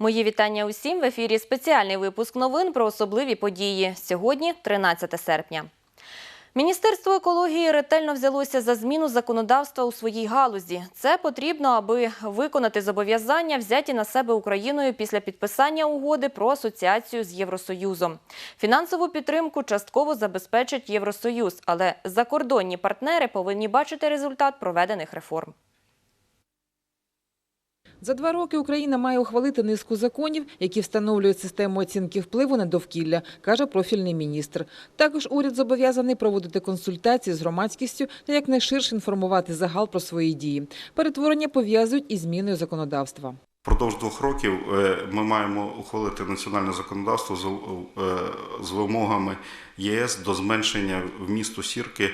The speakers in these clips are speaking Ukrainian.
Мої вітання усім в ефірі. Спеціальний випуск новин про особливі події. Сьогодні 13 серпня. Міністерство екології ретельно взялося за зміну законодавства у своїй галузі. Це потрібно, аби виконати зобов'язання, взяті на себе Україною після підписання угоди про асоціацію з Євросоюзом. Фінансову підтримку частково забезпечить Євросоюз, але закордонні партнери повинні бачити результат проведених реформ. За два роки Україна має ухвалити низку законів, які встановлюють систему оцінки впливу на довкілля, каже профільний міністр. Також уряд зобов'язаний проводити консультації з громадськістю та якнайширше інформувати загал про свої дії. Перетворення пов'язують із зміною законодавства. Впродовж двох років е, ми маємо ухвалити національне законодавство е, з вимогами ЄС до зменшення вмісту сірки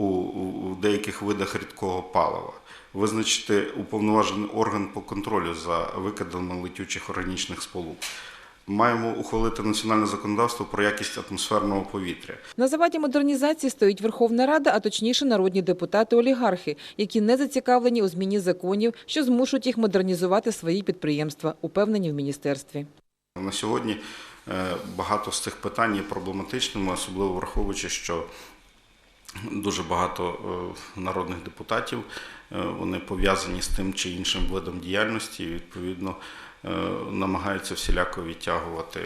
у, у деяких видах рідкого палива, визначити уповноважений орган по контролю за викидами летючих органічних сполук. Маємо ухвалити національне законодавство про якість атмосферного повітря. На заваді модернізації стоїть Верховна Рада, а точніше народні депутати-олігархи, які не зацікавлені у зміні законів, що змушують їх модернізувати свої підприємства, упевнені в міністерстві. На сьогодні е, багато з цих питань є проблематичними, особливо враховуючи, що дуже багато е, народних депутатів е, вони пов'язані з тим чи іншим видом діяльності, відповідно е, намагаються всіляко відтягувати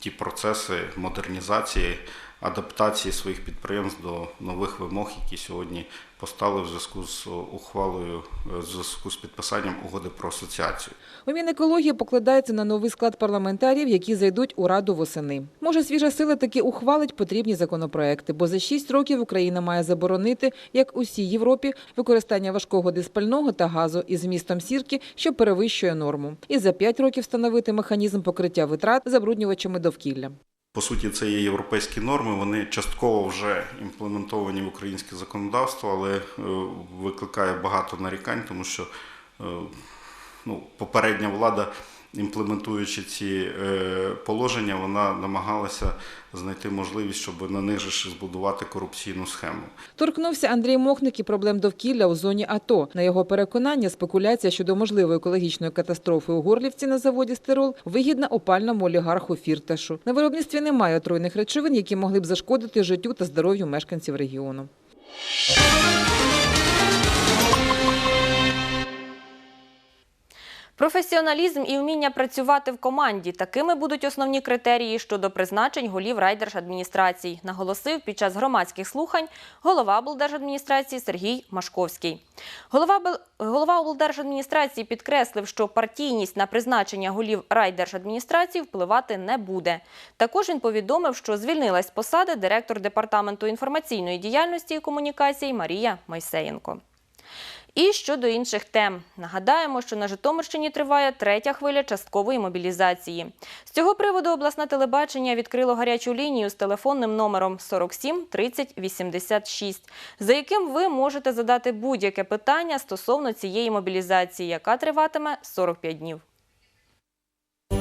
ті процеси модернізації, адаптації своїх підприємств до нових вимог, які сьогодні постали в зв'язку з ухвалою, е, в зв'язку з підписанням угоди про асоціацію. У Мінекології покладається на новий склад парламентарів, які зайдуть у раду восени. Може, свіжа сила таки ухвалить потрібні законопроекти, бо за шість років Україна має заборонити, як усій Європі, використання важкого диспального та газу із вмістом сірки, що перевищує норму, і за п'ять років встановити механізм покриття витрат забруднювачами довкілля. По суті, це є європейські норми. Вони частково вже імплементовані в українське законодавство, але е, викликає багато нарікань, тому що е, ну, попередня влада, імплементуючи ці е, положення, вона намагалася знайти можливість, щоб на них же збудувати корупційну схему. Торкнувся Андрій Мохник і проблем довкілля у зоні АТО. На його переконання, спекуляція щодо можливої екологічної катастрофи у Горлівці на заводі «Стирол» вигідна опальному олігарху Фірташу. На виробництві немає отруйних речовин, які могли б зашкодити життю та здоров'ю мешканців регіону. Професіоналізм і вміння працювати в команді такими будуть основні критерії щодо призначень голів райдержадміністрацій, наголосив під час громадських слухань голова облдержадміністрації Сергій Машковський. Голова голова облдержадміністрації підкреслив, що партійність на призначення голів райдержадміністрації впливати не буде. Також він повідомив, що звільнилась з посади директор департаменту інформаційної діяльності і комунікацій Марія Мойсеєнко. І щодо інших тем, нагадаємо, що на Житомирщині триває третя хвиля часткової мобілізації. З цього приводу обласне телебачення відкрило гарячу лінію з телефонним номером 47 30 86, за яким ви можете задати будь-яке питання стосовно цієї мобілізації, яка триватиме 45 днів.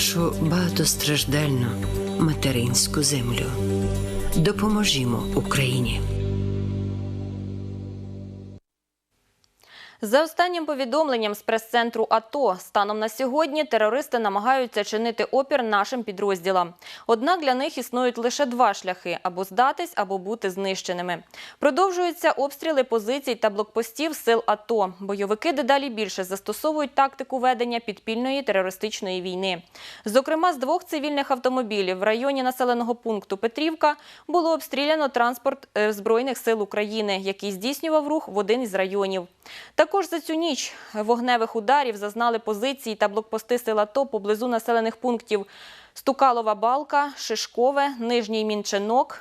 нашу багатостраждальну материнську землю. Допоможімо Україні. За останнім повідомленням з прес-центру АТО, станом на сьогодні терористи намагаються чинити опір нашим підрозділам. Однак для них існують лише два шляхи – або здатись, або бути знищеними. Продовжуються обстріли позицій та блокпостів сил АТО. Бойовики дедалі більше застосовують тактику ведення підпільної терористичної війни. Зокрема, з двох цивільних автомобілів в районі населеного пункту Петрівка було обстріляно транспорт е, Збройних сил України, який здійснював рух в один із районів. Також за цю ніч вогневих ударів зазнали позиції та блокпости сил АТО поблизу населених пунктів Стукалова Балка, Шишкове, Нижній Мінчинок,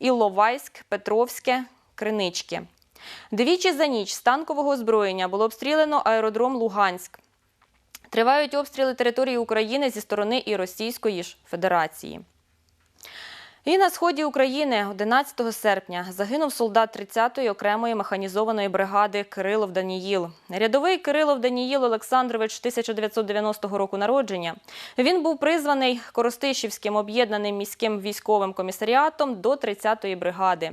Іловайськ, Петровське, Кринички. Двічі за ніч з танкового озброєння було обстріляно аеродром Луганськ. Тривають обстріли території України зі сторони і Російської ж Федерації. І на сході України 11 серпня загинув солдат 30-ї окремої механізованої бригади Кирилов Даніїл. Рядовий Кирилов Даніїл Олександрович 1990 року народження. Він був призваний Коростишівським об'єднаним міським військовим комісаріатом до 30-ї бригади.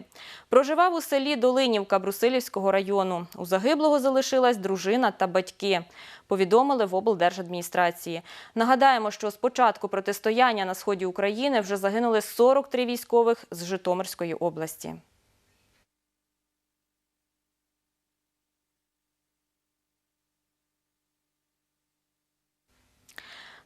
Проживав у селі Долинівка Брусилівського району. У загиблого залишилась дружина та батьки повідомили в облдержадміністрації. Нагадаємо, що з початку протистояння на сході України вже загинули 43 військових з Житомирської області.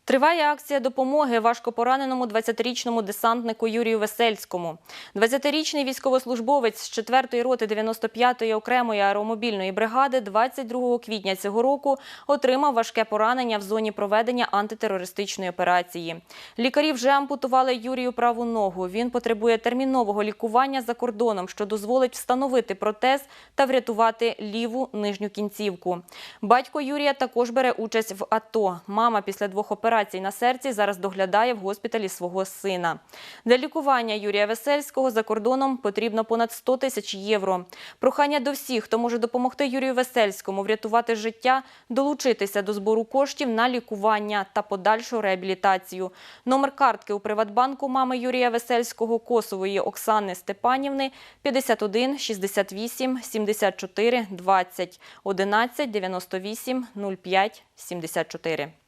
Триває акція допомоги важкопораненому 20-річному десантнику Юрію Весельському. 20-річний військовослужбовець з 4-ї роти 95-ї окремої аеромобільної бригади 22 квітня цього року отримав важке поранення в зоні проведення антитерористичної операції. Лікарі вже ампутували Юрію праву ногу. Він потребує термінового лікування за кордоном, що дозволить встановити протез та врятувати ліву нижню кінцівку. Батько Юрія також бере участь в АТО. Мама після двох операцій на серці зараз доглядає в госпіталі свого сина. Для лікування Юрія Весельського за кордоном потрібно понад 100 тисяч євро. Прохання до всіх, хто може допомогти Юрію Весельському врятувати життя, долучитися до збору коштів на лікування та подальшу реабілітацію. Номер картки у Приватбанку мами Юрія Весельського Косової Оксани Степанівни 51 68 74 20 11 98 05 74.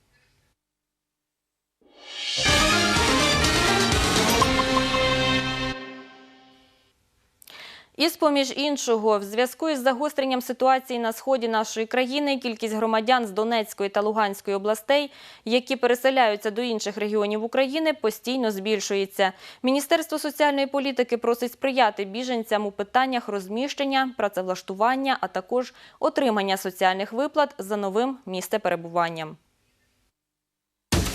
І з-поміж іншого, в зв'язку із загостренням ситуації на сході нашої країни, кількість громадян з Донецької та Луганської областей, які переселяються до інших регіонів України, постійно збільшується. Міністерство соціальної політики просить сприяти біженцям у питаннях розміщення, працевлаштування, а також отримання соціальних виплат за новим місцеперебуванням.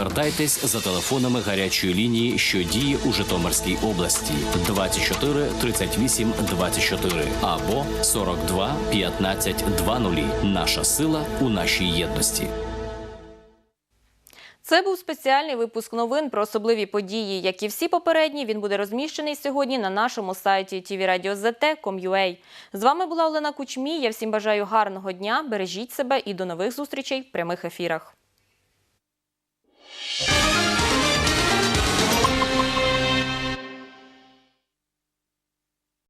звертайтесь за телефонами гарячої лінії, що діє у Житомирській області 24 38 24 або 42 15 20. Наша сила у нашій єдності. Це був спеціальний випуск новин про особливі події. Як і всі попередні, він буде розміщений сьогодні на нашому сайті tvradio.zt.com.ua. З вами була Олена Кучмій. Я всім бажаю гарного дня, бережіть себе і до нових зустрічей в прямих ефірах.